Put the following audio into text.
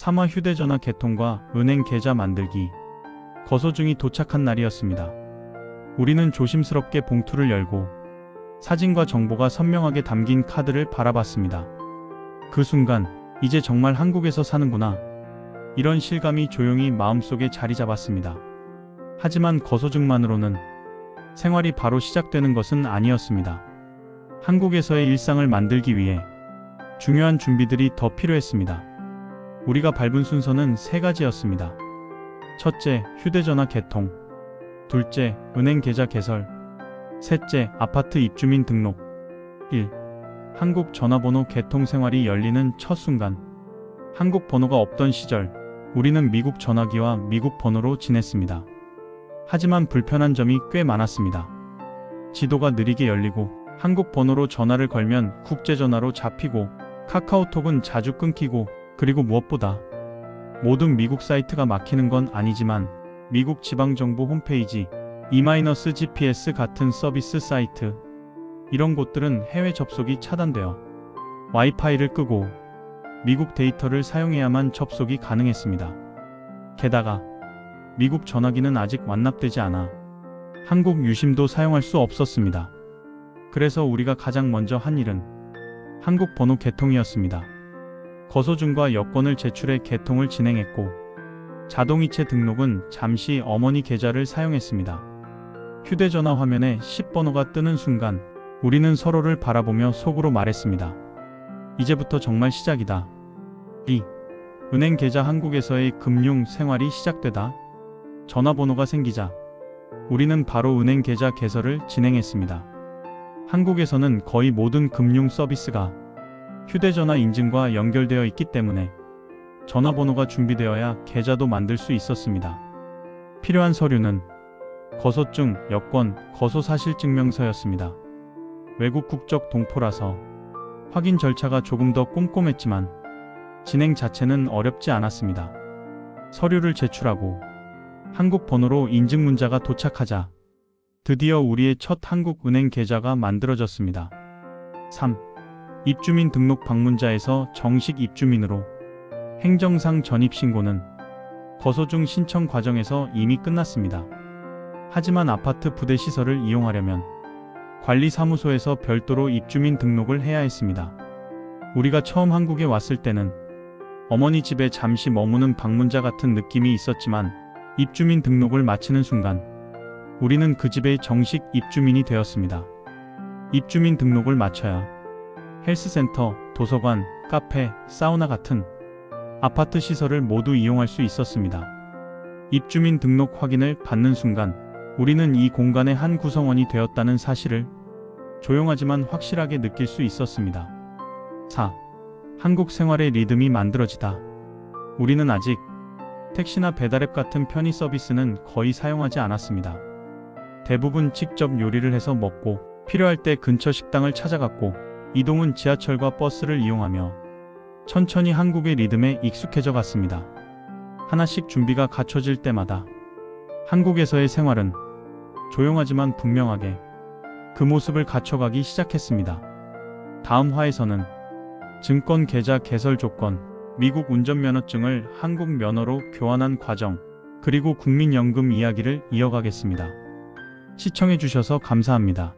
3화 휴대전화 개통과 은행 계좌 만들기, 거소증이 도착한 날이었습니다. 우리는 조심스럽게 봉투를 열고 사진과 정보가 선명하게 담긴 카드를 바라봤습니다. 그 순간, 이제 정말 한국에서 사는구나. 이런 실감이 조용히 마음속에 자리 잡았습니다. 하지만 거소증만으로는 생활이 바로 시작되는 것은 아니었습니다. 한국에서의 일상을 만들기 위해 중요한 준비들이 더 필요했습니다. 우리가 밟은 순서는 세 가지였습니다. 첫째, 휴대전화 개통. 둘째, 은행 계좌 개설. 셋째, 아파트 입주민 등록. 1. 한국 전화번호 개통 생활이 열리는 첫 순간. 한국 번호가 없던 시절, 우리는 미국 전화기와 미국 번호로 지냈습니다. 하지만 불편한 점이 꽤 많았습니다. 지도가 느리게 열리고 한국 번호로 전화를 걸면 국제 전화로 잡히고 카카오톡은 자주 끊기고 그리고 무엇보다 모든 미국 사이트가 막히는 건 아니지만 미국 지방정부 홈페이지, E-GPS 같은 서비스 사이트 이런 곳들은 해외 접속이 차단되어 와이파이를 끄고 미국 데이터를 사용해야만 접속이 가능했습니다. 게다가 미국 전화기는 아직 완납되지 않아 한국 유심도 사용할 수 없었습니다. 그래서 우리가 가장 먼저 한 일은 한국 번호 개통이었습니다. 거소증과 여권을 제출해 개통을 진행했고 자동이체 등록은 잠시 어머니 계좌를 사용했습니다. 휴대전화 화면에 10번호가 뜨는 순간 우리는 서로를 바라보며 속으로 말했습니다. 이제부터 정말 시작이다. 2. 은행 계좌 한국에서의 금융 생활이 시작되다. 전화번호가 생기자 우리는 바로 은행 계좌 개설을 진행했습니다. 한국에서는 거의 모든 금융 서비스가 휴대전화 인증과 연결되어 있기 때문에 전화번호가 준비되어야 계좌도 만들 수 있었습니다. 필요한 서류는 거소증, 여권, 거소사실증명서였습니다. 외국 국적 동포라서 확인 절차가 조금 더 꼼꼼했지만 진행 자체는 어렵지 않았습니다. 서류를 제출하고 한국 번호로 인증 문자가 도착하자 드디어 우리의 첫 한국 은행 계좌가 만들어졌습니다. 3. 입주민 등록 방문자에서 정식 입주민으로 행정상 전입신고는 거소 중 신청 과정에서 이미 끝났습니다. 하지만 아파트 부대 시설을 이용하려면 관리사무소에서 별도로 입주민 등록을 해야 했습니다. 우리가 처음 한국에 왔을 때는 어머니 집에 잠시 머무는 방문자 같은 느낌이 있었지만 입주민 등록을 마치는 순간 우리는 그 집의 정식 입주민이 되었습니다. 입주민 등록을 마쳐야 헬스센터, 도서관, 카페, 사우나 같은 아파트 시설을 모두 이용할 수 있었습니다. 입주민 등록 확인을 받는 순간 우리는 이 공간의 한 구성원이 되었다는 사실을 조용하지만 확실하게 느낄 수 있었습니다. 4. 한국 생활의 리듬이 만들어지다. 우리는 아직 택시나 배달앱 같은 편의 서비스는 거의 사용하지 않았습니다. 대부분 직접 요리를 해서 먹고 필요할 때 근처 식당을 찾아갔고 이동은 지하철과 버스를 이용하며 천천히 한국의 리듬에 익숙해져 갔습니다. 하나씩 준비가 갖춰질 때마다 한국에서의 생활은 조용하지만 분명하게 그 모습을 갖춰가기 시작했습니다. 다음 화에서는 증권 계좌 개설 조건, 미국 운전면허증을 한국 면허로 교환한 과정, 그리고 국민연금 이야기를 이어가겠습니다. 시청해주셔서 감사합니다.